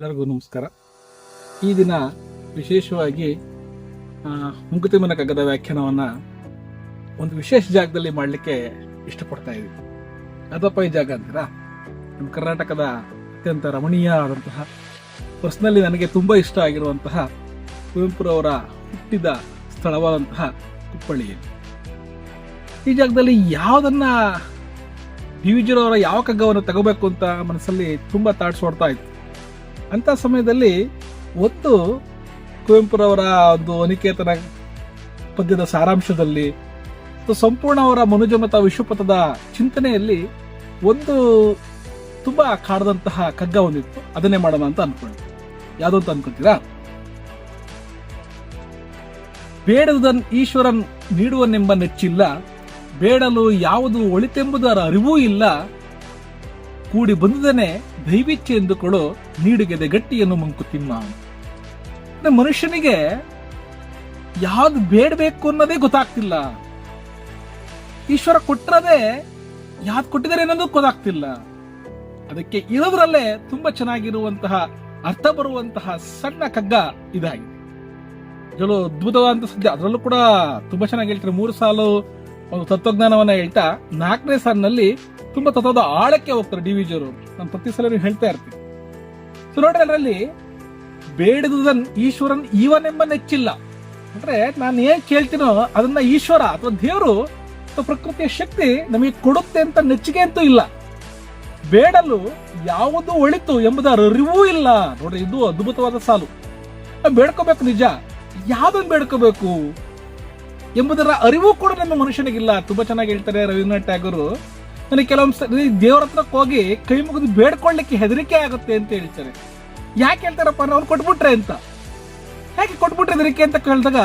ಎಲ್ಲರಿಗೂ ನಮಸ್ಕಾರ. ಈ ದಿನ ವಿಶೇಷವಾಗಿ ಆ, ಮುಂಗುತಿಮ್ಮನ ಕಗ್ಗದ ವ್ಯಾಖ್ಯಾನವನ್ನು ಒಂದು ವಿಶೇಷ ಜಾಗದಲ್ಲಿ ಮಾಡಲಿಕ್ಕೆ ಇಷ್ಟಪಡ್ತಾ ಇದ್ದೀವಿ ಅದಪ್ಪ ಈ ಜಾಗ ಅಂತೀರಾ? ನಮ್ಮ ಕರ್ನಾಟಕದ ಅತ್ಯಂತ ರಮಣೀಯ ಆದಂತಹ ಪರ್ಸ್ನಲ್ಲಿ ನನಗೆ ತುಂಬ ಇಷ್ಟ ಆಗಿರುವಂತಹ ಕುವೆಂಪುರವರ ಹುಟ್ಟಿದ ಸ್ಥಳವಾದಂತಹ ಕುಪ್ಪಳ್ಳಿಯಲ್ಲಿ. ಈ ಜಾಗದಲ್ಲಿ ಯಾವುದನ್ನು ಡಿ ವಿಜಿರವರ ಯಾವ ಕಗ್ಗವನ್ನು ತಗೋಬೇಕು ಅಂತ ಮನಸ್ಸಲ್ಲಿ ತುಂಬ ತಾಟ್ಸ್ ಓಡ್ತಾ ಇತ್ತು. ಅಂತ ಸಮಯದಲ್ಲಿ ಒಂದು ಕುವೆಂಪುರವರ ಒಂದು ಅನಿಕೇತನ ಪದ್ಯದ ಸಾರಾಂಶದಲ್ಲಿ ಸಂಪೂರ್ಣ ಅವರ ಮನುಜಮತ ವಿಶ್ವಪಥದ ಚಿಂತನೆಯಲ್ಲಿ ಒಂದು ತುಂಬಾ ಕಾಡದಂತಹ ಕಗ್ಗ ಒಂದಿತ್ತು. ಅದನ್ನೇ ಮಾಡೋಣ ಅಂತ ಅನ್ಕೊಂಡೆ ಯಾವ್ದು ಅಂತ ಅನ್ಕೊಂತೀರಾ ಬೇಡದನ್ ಈಶ್ವರನ್ ನೀಡುವನೆಂಬ ನೆಚ್ಚಿಲ್ಲ, ಬೇಡಲು ಯಾವುದು ಒಳಿತೆಂಬುದರ ಅರಿವೂ ಇಲ್ಲ ಕೂಡಿ ಬಂದದನೆ ದೈವಿಚ್ಛೆ ಎಂದುಕೊಳ್ಳೋ ನೀಡುಗೆದೆ ಗಟ್ಟಿಯನ್ನು ಮಂಕುತಿಮ್ಮ. ತಿಮ್ಮ ಮನುಷ್ಯನಿಗೆ ಯಾವ್ದು ಬೇಡಬೇಕು ಅನ್ನೋದೇ ಗೊತ್ತಾಗ್ತಿಲ್ಲ. ಈಶ್ವರ ಕೊಟ್ಟರದೇ ಯಾವ್ದು ಕೊಟ್ಟಿದ್ದಾರೆ ಅನ್ನೋದು ಗೊತ್ತಾಗ್ತಿಲ್ಲ. ಅದಕ್ಕೆ ಇರೋದ್ರಲ್ಲೇ ತುಂಬಾ ಚೆನ್ನಾಗಿರುವಂತಹ ಅರ್ಥ ಬರುವಂತಹ ಸಣ್ಣ ಕಗ್ಗ ಇದಾಗಿದೆ. ಜಲು ಅದ್ಭುತವಾದಂತ ಸದ್ಯ, ಅದರಲ್ಲೂ ಕೂಡ ತುಂಬಾ ಚೆನ್ನಾಗಿ ಹೇಳ್ತಾರೆ. ಮೂರು ಸಾಲು ಒಂದು ತತ್ವಜ್ಞಾನವನ್ನ ಹೇಳ್ತಾ ನಾಲ್ಕನೇ ಸಾಲಿನಲ್ಲಿ ತುಂಬಾ ತತ್ವದ ಆಳಕ್ಕೆ ಹೋಗ್ತಾರೆ ಡಿ ವಿಜಿಯವರು ನಾನು ಪ್ರತಿ ಸಲ ಹೇಳ್ತಾ ಇರ್ತೀನಿ. ಸೊ ನೋಡ್ರಿ ಅದರಲ್ಲಿ ಬೇಡದನ್ ಈಶ್ವರನ್ ಇವನೆಂಬ ನೆಚ್ಚಿಲ್ಲ. ಅಂದ್ರೆ ನಾನು ಏನ್ ಕೇಳ್ತೀನೋ ಅದನ್ನ ಈಶ್ವರ ಅಥವಾ ದೇವರು ಅಥವಾ ಪ್ರಕೃತಿಯ ಶಕ್ತಿ ನಮಗೆ ಕೊಡುತ್ತೆ ಅಂತ ನೆಚ್ಚಿಗೆ ಅಂತೂ ಇಲ್ಲ. ಬೇಡಲು ಯಾವುದು ಒಳಿತು ಎಂಬುದರ ಅರಿವೂ ಇಲ್ಲ. ನೋಡ್ರಿ ಇದು ಅದ್ಭುತವಾದ ಸಾಲು. ಬೇಡ್ಕೋಬೇಕು ನಿಜ. ಯಾವ್ದನ್ನು ಬೇಡ್ಕೋಬೇಕು ಎಂಬುದರ ಅರಿವು ಕೂಡ ನಮ್ಮ ಮನುಷ್ಯನಿಗಿಲ್ಲ. ತುಂಬಾ ಚೆನ್ನಾಗಿ ಹೇಳ್ತಾರೆ ರವೀಂದ್ರನಾಥ್ ಟ್ಯಾಗೋರು. ನನಗೆ ಕೆಲವೊಂದು ದೇವ್ರ ಹತ್ರಕ್ಕೆ ಹೋಗಿ ಕೈ ಮುಗಿದು ಬೇಡ್ಕೊಳ್ಳಿಕ್ಕೆ ಹೆದರಿಕೆ ಆಗುತ್ತೆ ಅಂತ ಹೇಳ್ತಾರೆ. ಯಾಕೆ ಹೇಳ್ತಾರಪ್ಪ ಅವ್ರು ಕೊಟ್ಬಿಟ್ರೆ ಅಂತ. ಯಾಕೆ ಕೊಟ್ಬಿಟ್ರೆ ಹೆದರಿಕೆ ಅಂತ ಕೇಳಿದಾಗ,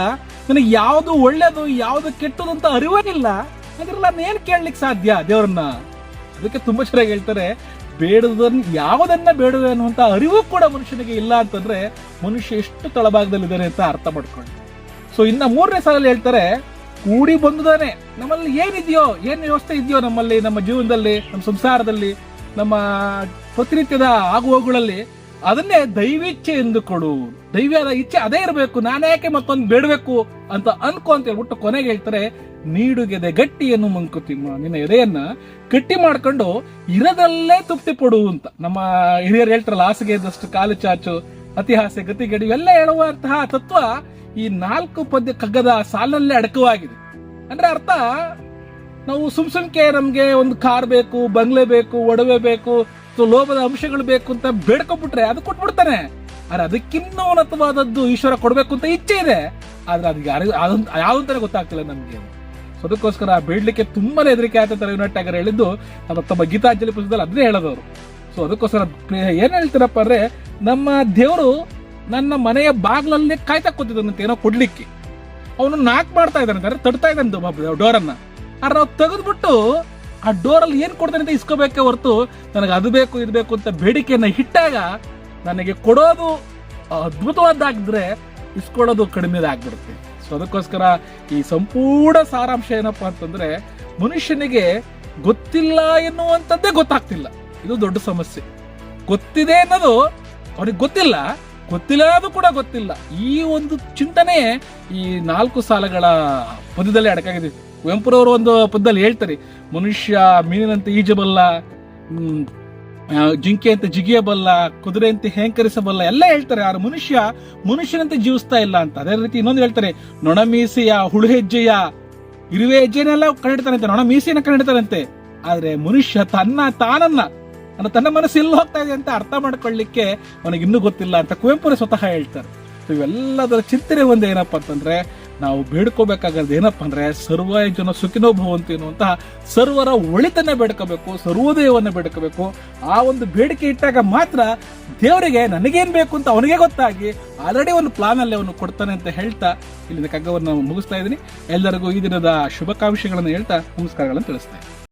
ನನಗೆ ಯಾವುದು ಒಳ್ಳೇದು, ಯಾವುದು ಕೆಟ್ಟದು ಅಂತ ಅರಿವಾಗಿಲ್ಲ ಅದ್ರಲ್ಲಿ ನಾನು ಏನು ಕೇಳಲಿಕ್ಕೆ ಸಾಧ್ಯ ದೇವ್ರನ್ನ? ಅದಕ್ಕೆ ತುಂಬಾ ಚೆನ್ನಾಗಿ ಹೇಳ್ತಾರೆ ಬೇಡದನ್ನ ಯಾವುದನ್ನ ಬೇಡುವೆ ಅನ್ನುವಂತ ಅರಿವು ಕೂಡ ಮನುಷ್ಯನಿಗೆ ಇಲ್ಲ ಅಂತಂದ್ರೆ ಮನುಷ್ಯ ಎಷ್ಟು ತಳಭಾಗದಲ್ಲಿದ್ದಾನೆ ಅಂತ ಅರ್ಥ ಮಾಡ್ಕೊಂಡು ಸೊ ಇನ್ನ ಮೂರನೇ ಸಾಲಲ್ಲಿ ಹೇಳ್ತಾರೆ ಕೂಡಿ ಬಂದುದಾನೆ. ನಮ್ಮಲ್ಲಿ ಏನಿದೆಯೋ, ಏನ್ ವ್ಯವಸ್ಥೆ ಇದೆಯೋ ನಮ್ಮಲ್ಲಿ, ನಮ್ಮ ಜೀವನದಲ್ಲಿ, ನಮ್ಮ ಸಂಸಾರದಲ್ಲಿ, ನಮ್ಮ ಪ್ರತಿನಿತ್ಯದ ಆಗುವಗಳಲ್ಲಿ ಅದನ್ನೇ ದೈವಿಚ್ಛೆ ಎಂದು ಕೊಡು. ದೈವ್ಯದ ಇಚ್ಛೆ ಅದೇ ಇರಬೇಕು ನಾನ್ಯಾಕೆ ಮತ್ತೊಂದು ಬೇಡಬೇಕು ಅಂತ ಅನ್ಕೊ ಅಂತ ಹೇಳ್ಬಿಟ್ಟು ಕೊನೆಗೆ ಹೇಳ್ತಾರೆ, ನೀಡುಗೆದೆ ಗಟ್ಟಿಯನ್ನು ಮಂಕುತಿಮ್ಮ. ನಿನ್ನ ಎದೆಯನ್ನ ಗಟ್ಟಿ ಮಾಡ್ಕೊಂಡು ಇರದಲ್ಲೇ ತೃಪ್ತಿ ಪಡು ಅಂತ. ನಮ್ಮ ಹಿರಿಯರು ಹೇಳ್ತಾರಲ್ಲ ಹಾಸಿಗೆ ಇದ್ದಷ್ಟು ಕಾಲು ಚಾಚು ಅತಿಹಾಸ ಗತಿಗಡಿ, ಇವೆಲ್ಲ ಹೇಳುವಂತಹ ತತ್ವ ಈ ನಾಲ್ಕು ಪದ್ಯ ಕಗ್ಗದ ಸಾಲಲ್ಲೇ ಅಡಕವಾಗಿದೆ. ಅಂದ್ರೆ ಅರ್ಥ, ನಾವು ಸುಮ್ ಸುಮ್ಕೆ ನಮ್ಗೆ ಒಂದು ಕಾರ್ ಬೇಕು, ಬಂಗ್ಲೆ ಬೇಕು, ಒಡವೆ ಬೇಕು ಲೋಭದ ಅಂಶಗಳು ಬೇಕು ಅಂತ ಬೇಡ್ಕೊಬಿಟ್ರೆ ಅದು ಕೊಟ್ಬಿಡ್ತಾನೆ. ಆದ್ರೆ ಅದಕ್ಕಿನ್ನ ಉನ್ನತವಾದದ್ದು ಈಶ್ವರ ಕೊಡ್ಬೇಕು ಅಂತ ಇಚ್ಛೆ ಇದೆ. ಆದ್ರೆ ಅದ್ ಯಾವ್ದು ಅಂತಾನೆ ಗೊತ್ತಾಗ್ತಿಲ್ಲ ನಮ್ಗೆ ಸೊ ಅದಕ್ಕೋಸ್ಕರ ಬೇಡ್ಲಿಕ್ಕೆ ತುಂಬಾನೇ ಹೆದರಿಕೆ ಆಯ್ತು ಯುನೈಟ್ ಟ್ಯಾಗರ್ ಹೇಳಿದ್ದು ನಮ್ಮ ತಮ್ಮ ಗೀತಾಂಜಲಿ ಪುಸ್ತಕದಲ್ಲಿ ಅದನ್ನೇ ಹೇಳೋದವ್ರು. ಸೊ ಅದಕ್ಕೋಸ್ಕರ ಏನ್ ಹೇಳ್ತೀರಪ್ಪ ಅಂದ್ರೆ, ನಮ್ಮ ದೇವರು ನನ್ನ ಮನೆಯ ಬಾಗ್ಲಲ್ಲೇ ಕಾಯ್ತಾ ಕೂತಿದ್ದಾನಂತೆ ಏನೋ ಕೊಡ್ಲಿಕ್ಕೆ. ಅವನು ನಾಕ್ ಮಾಡ್ತಾ ಇದ್ದಾನೆ, ಅಂದ್ರೆ ತಡ್ತಾ ಇದ್ದಾನೆ ಡೋರನ್ನ ಆದ್ರೆ ನಾವು ತೆಗೆದ್ಬಿಟ್ಟು ಆ ಡೋರಲ್ಲಿ ಏನ್ ಕೊಡ್ತಾನೆ ಅಂತ ಇಸ್ಕೋಬೇಕೆ ಹೊರತು ನನಗೆ ಅದು ಬೇಕು, ಇದು ಬೇಕು ಅಂತ ಬೇಡಿಕೆಯನ್ನ ಇಟ್ಟಾಗ ನನಗೆ ಕೊಡೋದು ಅದ್ಭುತವಾದಾಗಿದ್ರೆ ಇಸ್ಕೊಳ್ಳೋದು ಕಡಿಮೆದಾಗ್ಬಿಡುತ್ತೆ. ಸೊ ಅದಕ್ಕೋಸ್ಕರ ಈ ಸಂಪೂರ್ಣ ಸಾರಾಂಶ ಏನಪ್ಪಾ ಅಂತಂದ್ರೆ ಮನುಷ್ಯನಿಗೆ ಗೊತ್ತಿಲ್ಲ ಎನ್ನುವಂಥದ್ದೇ ಗೊತ್ತಾಗ್ತಿಲ್ಲ. ಇದು ದೊಡ್ಡ ಸಮಸ್ಯೆ. ಗೊತ್ತಿದೆ ಅನ್ನೋದು ಅವ್ರಿಗೆ ಗೊತ್ತಿಲ್ಲ ಗೊತ್ತಿಲ್ಲ ಅದು ಕೂಡ ಗೊತ್ತಿಲ್ಲ. ಈ ಒಂದು ಚಿಂತನೆ ಈ ನಾಲ್ಕು ಸಾಲಗಳ ಪದ್ಯದಲ್ಲಿ ಅಡಕಾಗಿದೆ. ಕುವೆಂಪುರವರು ಒಂದು ಪದ್ಯದಲ್ಲಿ ಹೇಳ್ತಾರೆ, ಮನುಷ್ಯ ಮೀನಿನಂತೆ ಈಜಬಲ್ಲ ಜಿಂಕೆ ಅಂತ ಜಿಗಿಯಬಲ್ಲ ಕುದುರೆ ಅಂತ ಹೇಂಕರಿಸಬಲ್ಲ ಎಲ್ಲ ಹೇಳ್ತಾರೆ. ಆ ಮನುಷ್ಯ ಮನುಷ್ಯನಂತೆ ಜೀವಿಸ್ತಾ ಇಲ್ಲ ಅಂತ. ಅದೇ ರೀತಿ ಇನ್ನೊಂದು ಹೇಳ್ತಾರೆ, ನೊಣ ಮೀಸೆಯ ಹುಳು ಹೆಜ್ಜೆಯ ಇರುವೆ ಹೆಜ್ಜೆನೆಲ್ಲ ಕಂಡಿಡ್ತಾರಂತೆ ನೊಣ ಮೀಸೆಯನ್ನ ಕಂಡಿಡ್ತಾರಂತೆ ಆದ್ರೆ ಮನುಷ್ಯ ತನ್ನ ತಾನನ್ನ ಅಂದ್ರೆ ತನ್ನ ಮನಸ್ಸು ಇಲ್ಲಿ ಹೋಗ್ತಾ ಇದೆ ಅಂತ ಅರ್ಥ ಮಾಡ್ಕೊಳ್ಳಿಕ್ಕೆ ಅವನಿಗೆ ಇನ್ನೂ ಗೊತ್ತಿಲ್ಲ ಅಂತ ಕುವೆಂಪುರೇ ಸ್ವತಃ ಹೇಳ್ತಾರೆ. ಸೊ ಇವೆಲ್ಲದರ ಚಿಂತನೆ ಒಂದು ಏನಪ್ಪ ಅಂತಂದ್ರೆ, ನಾವು ಬೇಡ್ಕೋಬೇಕಾಗದು ಏನಪ್ಪ ಅಂದ್ರೆ, ಸರ್ವ ಜನ ಸುಖಿನೋ ಎನ್ನುವಂತಹ ಸರ್ವರ ಒಳಿತನ್ನ ಬೇಡ್ಕೋಬೇಕು, ಸರ್ವೋದಯವನ್ನ ಬೇಡ್ಕೋಬೇಕು. ಆ ಒಂದು ಬೇಡಿಕೆ ಇಟ್ಟಾಗ ಮಾತ್ರ ದೇವರಿಗೆ ನನಗೇನ್ ಬೇಕು ಅಂತ ಅವನಿಗೆ ಗೊತ್ತಾಗಿ ಆಲ್ರೆಡಿ ಒಂದು ಪ್ಲಾನ್ ಅಲ್ಲಿ ಅವನು ಕೊಡ್ತಾನೆ ಅಂತ ಹೇಳ್ತಾ ಇಲ್ಲಿನ ಕಗ್ಗವನ್ನು ಮುಗಿಸ್ತಾ ಇದ್ದೀನಿ. ಎಲ್ಲರಿಗೂ ಈ ದಿನದ ಶುಭಾಕಾಂಕ್ಷೆಗಳನ್ನು ಹೇಳ್ತಾ ನಮಸ್ಕಾರಗಳನ್ನು ತಿಳಿಸ್ತಾ